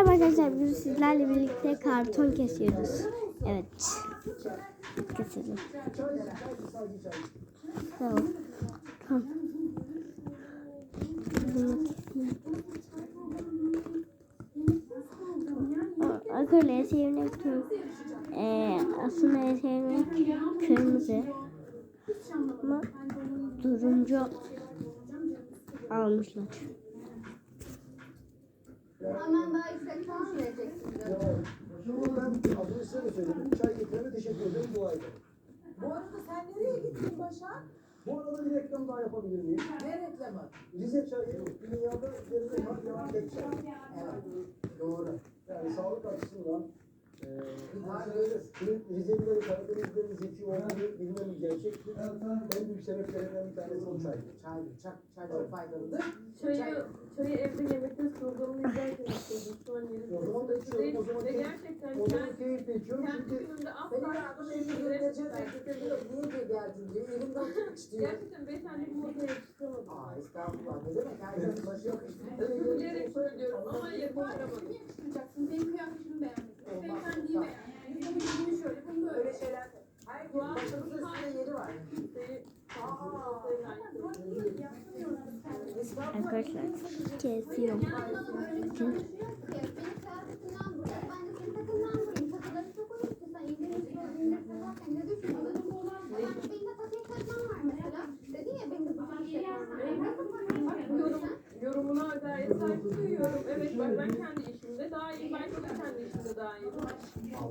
Merhaba arkadaşlar. Bugün sizlerle birlikte karton kesiyoruz. Evet. Keselim. Tamam. Tamam. Sevdiğim renk ee, aslında renk kırmızı. Ama turuncu almışlar. Hemen daha yüksek puan vereceksin diyorum. Ben size de söyledim. Çay getirene teşekkür ederim ayda. Bu arada sen nereye gittin Başak? Bu arada bir reklam daha yapabilir miyim? Ne reklamı? Rize çayı dünyada yapan tek çay. Evet. Doğru. Yani sağlık açısından eee Rize'nin Rizelileri, Karadenizlilerin zeki olduğunu bilmemiz gerçektir. En büyük sebeplerinden bir tanesi o çay. Çay, çay, çay çok faydalıdır. Çayı, çayı evde yemekte programını izlerken içiyordum. Şu an yerim. O zaman da içiyorum, o zaman Ve gerçekten O zaman keyifle içiyorum kendi çünkü günümde Benim asla götürecek gerçekten- diyor. Niye diye geldin diyor. Elimde oturup istiyor. Gerçekten beyefendi bu odaya çıkamadım. Aa estağfurullah. Ne demek? Herkesin başı yok. Bilerek söylüyorum ama yapamadım. Yakıştıracaksın. Benim kıyafetimi beğenmek. Beyefendiyi. Yüzümü yüzümü şöyle. Bunu böyle. Öyle şeyler. De bu var. Bak yorum, yorumuna gayet saygı duyuyorum. Evet bak ben kendi işimde daha iyi. Belki de kendi işimde daha iyi.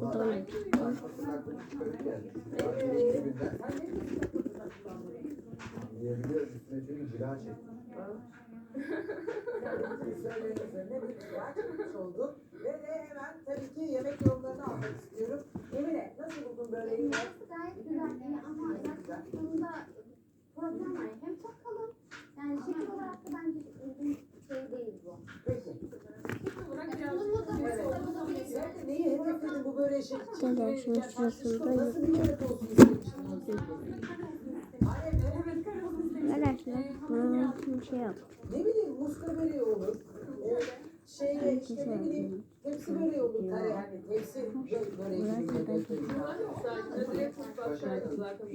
Doğru. Söylenirse bir güzel çıkmış oldu. Ve de hemen tabii ki yemek yorumlarını almak istiyorum. Emine nasıl buldun böreği? Burası gayet güzel. Ee, ama yaklaştığında problem var. Hem çok kalın. Yani şekil olarak da bence uygun şey değil bu. Peki. Olarak Yani biraz sunumlu da Evet. sunumlu Sen de neyi şey? Şöyle şunun şurasında? Arkadaşlar bunun bir şey yok. Ne bileyim muska böreği olur. Şeyle işte ne bileyim tepsi böreği olur. Kare hani tepsi bö- böreği sadece direkt mutfaktaydı zaten.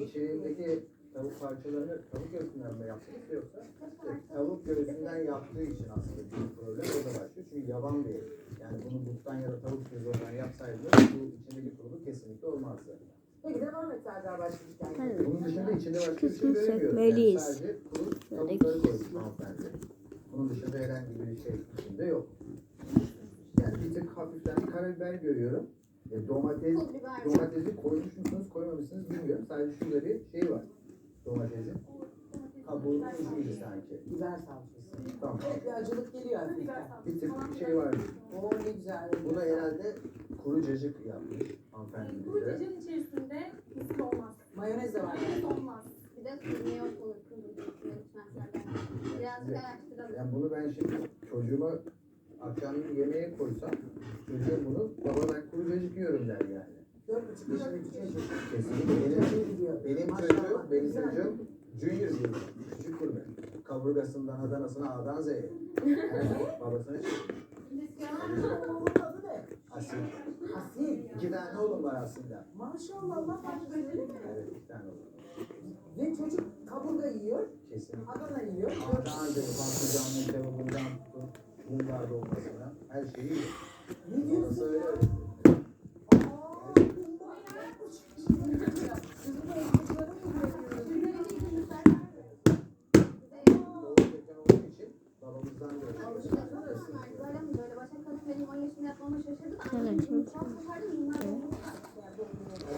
Tavuk parçalarını tavuk göğsünden mi yoksa e, tavuk göğsünden yaptığı için aslında bir problem orada başlıyor. Çünkü yavan bir et. Yani bunu buttan ya da tavuk gözünden yapsaydınız bu içindeki kuruluk kesinlikle olmazdı. Peki devam et Serdar başka bir tane. Bunun dışında içinde başka bir şey göremiyoruz. Yani sadece kuru tavukları koymuş hanımefendi. Bunun dışında herhangi bir şey içinde yok. Yani bir tık hafiften karabiber görüyorum. E, domates, domatesi koymuş musunuz koymamışsınız bilmiyorum. Sadece şurada bir şey var. Domatesin. Kabuğunun ucuydu sanki. Biber salçası. Tamam. Evet bir acılık geliyor hafiften. Bir tık bir şey var. Oo ne güzel. Bu da herhalde kuru cacık yapmış hanımefendi Bu bize. gecenin içerisinde mısır olmaz. Mayonez de var. Mayonez olmaz. Bir de sürme yok olur. Birazcık araştıralım. Yani bunu ben şimdi çocuğuma akşamleyin yemeğe koysam çocuğum bunu baba ben kuru cacık yiyorum der yani. Dört buçuk yaşındaki çocuk. Kesinlikle benim, Şey çocuğum, benim çocuğum Junior diyor. Küçük kurme. Kaburgasından Adana'sına A'dan Z'ye. Yani babasına ne? Asil. Asil. İki tane oğlum var aslında. Maşallah Allah başlasın. Evet iki tane oğlum. Ve çocuk kaburga yiyor, Kesinlikle. Adana yiyor. A'dan Z'ye patlıcanlı kebabından tutun. Bunlar dolmasına. Her şeyi yiyor. Ne diyorsun ya? Aa, Kızımın ekmekleri mi üretiyoruz? Doğu köken olduğu için babamızdan görüyoruz. Böyle mi böyle? Başka kadın benim 10 yaşında yapmama şaşırdı. da Evet, annem şimdi- mutfağa sokardı, bunlar da olmaz. 15 yaşında Evet, çocuk bir şey olur. Hafif servis olduğu zaman biz de atarız yani. Ve şimdi 4 yaşında bir çocuk mumbar olmaz. Evet, arkadaşlar evet öyle bir şey. Ya ben damak, Yediriyordur. damak zevki muhtemelen Muhammed Ali Bey'den daha geniş kapsama çok sahip. sırası var. Yani 4 yaşında mumbar yiyorsa muhtemelen öyle. Yani yetiştirmeden Kültür yetiştirmeyi meselesi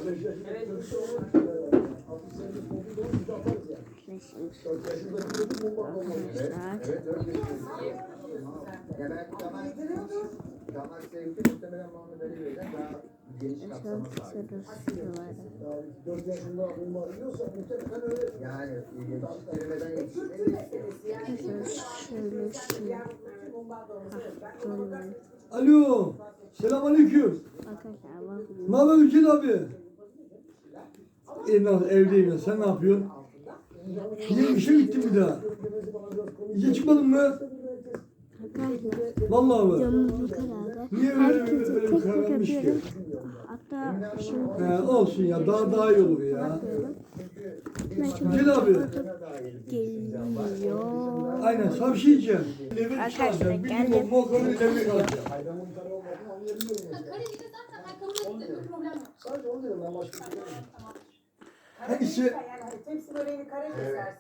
yani. Şöyle şöyle Diyarbakır mumbar dolması. Ben ona bakar Alo. Bakın. Ne haber Hüseyin abi? E, nasıl, evdeyim ya. Sen ne yapıyorsun? Yine işe gittim bir daha. İşe çıkmadın mı? Vallahi mi? videomuz bu kadardı. Niye öyle Herkese öyle tek tek kararmış ki? Hatta şimdi He, olsun ya daha daha iyi olur ya. yapıyorum. Ben şimdi Gel abi. geliyor. Aynen şey diyeceğim. Levrek Arkadaşlar, çalacağım. Bir geldim. limon mokanı levrek alacağım. Mesela. Kalecide zaten bir problem yok. Sadece onu dedim ben başka bir şey. Hangisi? Hani. Kare değil de.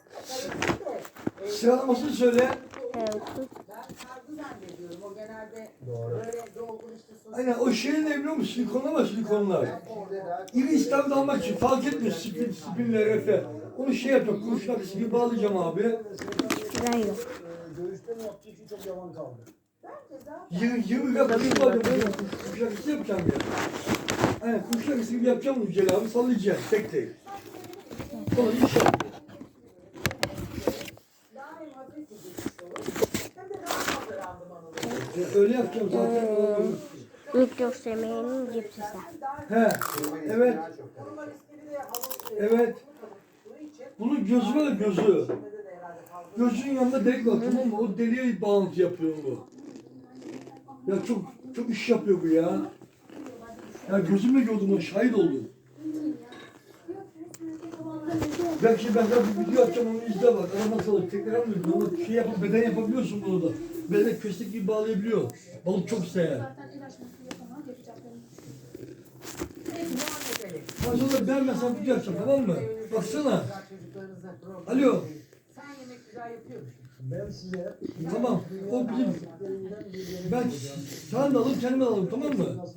e, Sıralamasını söyle. Evet. Ben sargı zannediyorum. O genelde Doğru. böyle dolgun işte sos. Aynen o şeyin ne biliyor musun? Silikonlar var silikonlar. İri İslam'da almak için fark etmiyor spin, spinle refe. Onu şey yapacağım, kurşun akısı gibi bağlayacağım abi. Ben yok. Ee, Dövüşten yaptığı için çok yavan kaldı. Bence zaten 20, 20 gram kurşun bağlayacağım. Kurşun akısı yapacağım ya. Aynen kurşun akısı gibi yapacağım bunu Celal abi sallayacağım tek tek. Sonra. Ya Öyle yapacağım zaten. İlk göstermeyenin cipsisi. He, evet, evet. Bunun için Bunun gözü var ya gözü. içinde de fazla. Gözünün yanında delik var tamam mı? O deliğe bağlantı yapıyor bu. Ya çok çok iş yapıyor bu ya. Ya gözümle gördüm onu şahit oldum. Belki ben de bir video atacağım onu izle bak. Adam nasıl alır tekrar almıyor. Onu şey yapıp beden yapabiliyorsun bunu da. Bedene köstek gibi bağlayabiliyor. Balık çok sever. Yapacaklarım. Ben beğenmezsem video atacağım tamam mı? Baksana. Alo. Sen yemek güzel yapıyor musun? Ben size Tamam. O bizim. Ben sana da alırım kendime de alırım tamam mı? nasıl?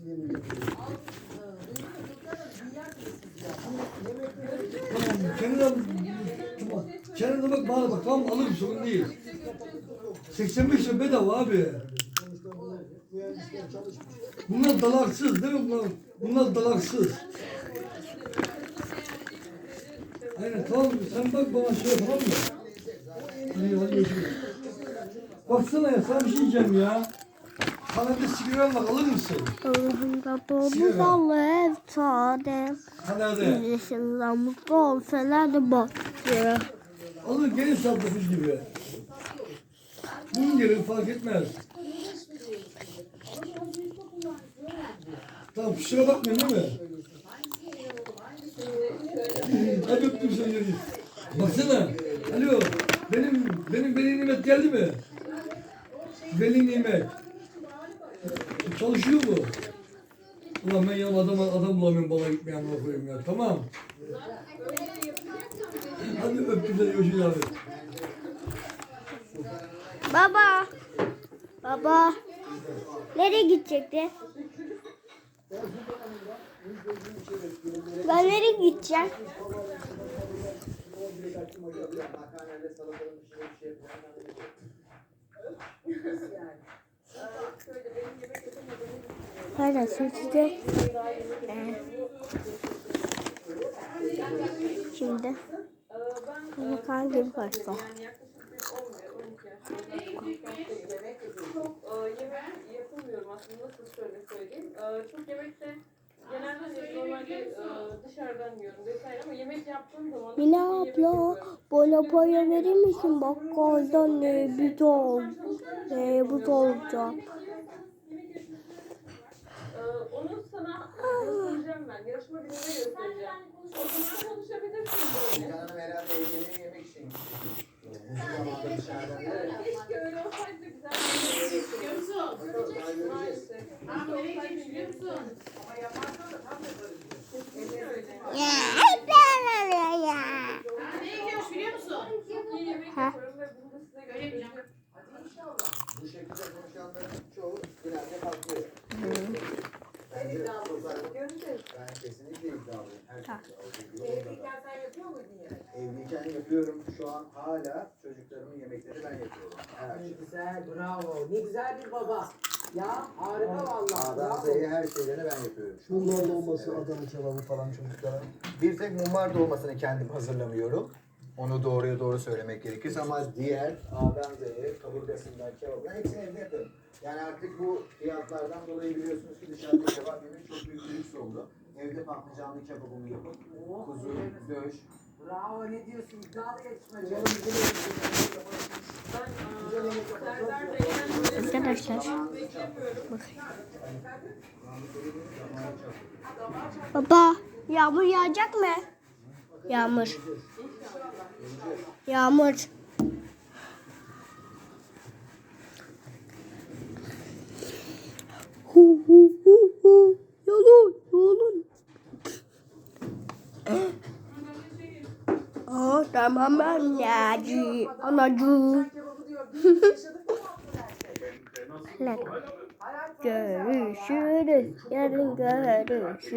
Tamam. Kendine al. Tamam. Kendine bak bana bak tamam alırım sorun değil. 85 lira bedava abi. Sonuçta bu mühendisler çalışmış. Bunlar dalaksız değil mi bunlar? Bunlar dalaksız. Aynen tamam sen bak bana şöyle tamam mı? Hadi hadi. Baksana ya sana bir şey diyeceğim ya. Sana bir sigara bak alır mısın? Ruhumda doğdu efsane. Ha nerede? Yaşından mutlu olsalar da bak. Alır gelir saldırır gibi. Bunun gelir fark etmez. Tamam kusura bakmayın değil mi? Hadi öptüm seni. Baksana. Alo. Benim benim veli nimet geldi mi? Veli nimet. Çalışıyor mu? Ulan ben yanıma adam, adam bulamıyorum bana gitmeye amına koyayım ya. Tamam. Hadi öptüm seni görüşürüz abi. Baba. Baba. Nereye gidecekti? Ben nereye gideceğim? Makarnayla salatanın dışında bir şey yapıyorum. Yani. Şöyle benim yemek yapamadığımı. Pardon sizde. Şimdi Ben bu kan gibi başla. yani yaklaşık bir 11, 12 yaşlarındayım. Çok e, yemek yapamıyorum aslında nasıl şöyle söyleyeyim. E, çok yemekte genelde hani normalde e, dışarıdan yiyorum vesaire ama yemek yaptığım zaman yemek abla bana para verir misin? Bakkaldan ne bir ol. Ne bu olacak. Ee, onu sana göstereceğim ben. Yarışma gününde göstereceğim. O zaman konuşabilirsin böyle. Canım herhalde ev yemeği yemek için. Keşke öyle olsaydı güzel bir yemek yapıyordum. Maalesef. Musun? Ama yaparsan da tam yaparız. Kesinlikle öyle. Çok iyi yemek bunu da size göstereceğim. Bu şekilde konuşanların çoğu genelde haklı. Bence çok haklı. Göreceğiz. Ben kesinlikle iddialıyım. Her olduğu gibi onda da. Evliyken sen yapıyor muydun yemek? Evliyken yapıyorum. Şu an hala çocuklarımın yemekleri ben yapıyorum. Her Ne akşam. güzel, bravo. Ne güzel bir baba. Ya harika vallahi. A'dan Bravo. Z'ye her şeylerini ben yapıyorum. Şu Bunlar olması Adana kebabı falan çocuklara. Bir tek mumbar dolmasını kendim hazırlamıyorum. Onu doğruya doğru söylemek gerekirse ama diğer A'dan Z'ye kaburgasından kebabına hepsini evde yaparım. Yani artık bu fiyatlardan dolayı biliyorsunuz ki dışarıda kebap yemek çok büyük bir lüks oldu. Evde patlıcanlı kebabımı yapıp kuzu, döş, Bravo ne diyorsun? İddialı yarışmacı. Arkadaşlar. beklemiyorum. Baba yağmur yağacak mı? Yağmur. Yağmur. Hu hu hu hu. Yolun yolun. Oh tamam her şey? Görüşürüz. Yarın görüşürüz.